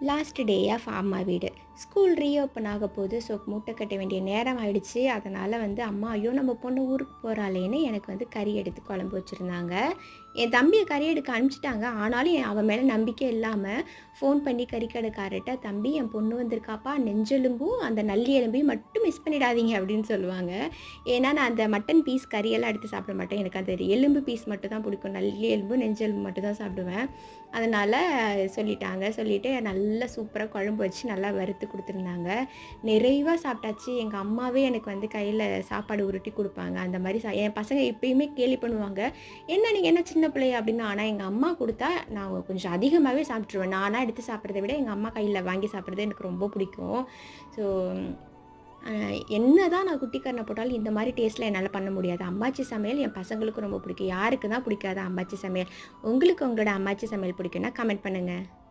Last day of அம்மா வீடு? School reopen ஆக போது ஸோ மூட்டை கட்ட வேண்டிய நேரம் ஆயிடுச்சு. அதனால் வந்து அம்மா ஐயோ நம்ம பொண்ணு ஊருக்கு போகிறாளேன்னு எனக்கு வந்து கறி எடுத்து குழம்பு வச்சுருந்தாங்க. என் தம்பியை கறி எடுக்க அனுப்பிச்சிட்டாங்க. ஆனாலும் என் அவன் மேலே நம்பிக்கை இல்லாமல் ஃபோன் பண்ணி கறிக்கடைக்காரர்கிட்ட தம்பி என் பொண்ணு வந்திருக்காப்பா. நெஞ்செலும்பும் அந்த நல்லி எலும்பையும் மட்டும் மிஸ் பண்ணிடாதீங்க. அப்படின்னு சொல்லுவாங்க. ஏன்னா நான் அந்த மட்டன் பீஸ் கறியெல்லாம் எடுத்து சாப்பிட மாட்டேன். எனக்கு அந்த எலும்பு பீஸ் மட்டும் தான் பிடிக்கும். நல்லி எலும்பு நெஞ்செலும்பு மட்டும் தான் சாப்பிடுவேன். அதனால் சொல்லிட்டாங்க. சொல்லிவிட்டு நல்லா சூப்பராக குழம்பு வச்சு நல்லா வறுத்து கொடுத்துருந்தாங்க. நிறைவாக சாப்பிட்டாச்சு. எங்கள் அம்மாவே எனக்கு வந்து கையில் சாப்பாடு உருட்டி கொடுப்பாங்க. அந்த மாதிரி சா என் பசங்க எப்பயுமே கேலி பண்ணுவாங்க. என்ன நீங்கள் என்ன சின்ன பிள்ளையா? அப்படின்னு ஆனால் எங்கள் அம்மா கொடுத்தா நான் கொஞ்சம் அதிகமாகவே சாப்பிட்ருவேன் நானாக எடுத்து சாப்பிட்றத விட எங்கள் அம்மா கையில் வாங்கி சாப்பிட்றது எனக்கு ரொம்ப பிடிக்கும். ஸோ என்ன தான் நான் குட்டிக்கரணை போட்டாலும் இந்த மாதிரி டேஸ்ட்டில் என்னால் பண்ண முடியாது. அம்மாச்சி சமையல் என் பசங்களுக்கும் ரொம்ப பிடிக்கும். யாருக்கு தான் பிடிக்காது அம்மாச்சி சமையல். உங்களுக்கு உங்களோட அம்மாச்சி சமையல் பிடிக்கும்னா கமெண்ட் பண்ணுங்கள்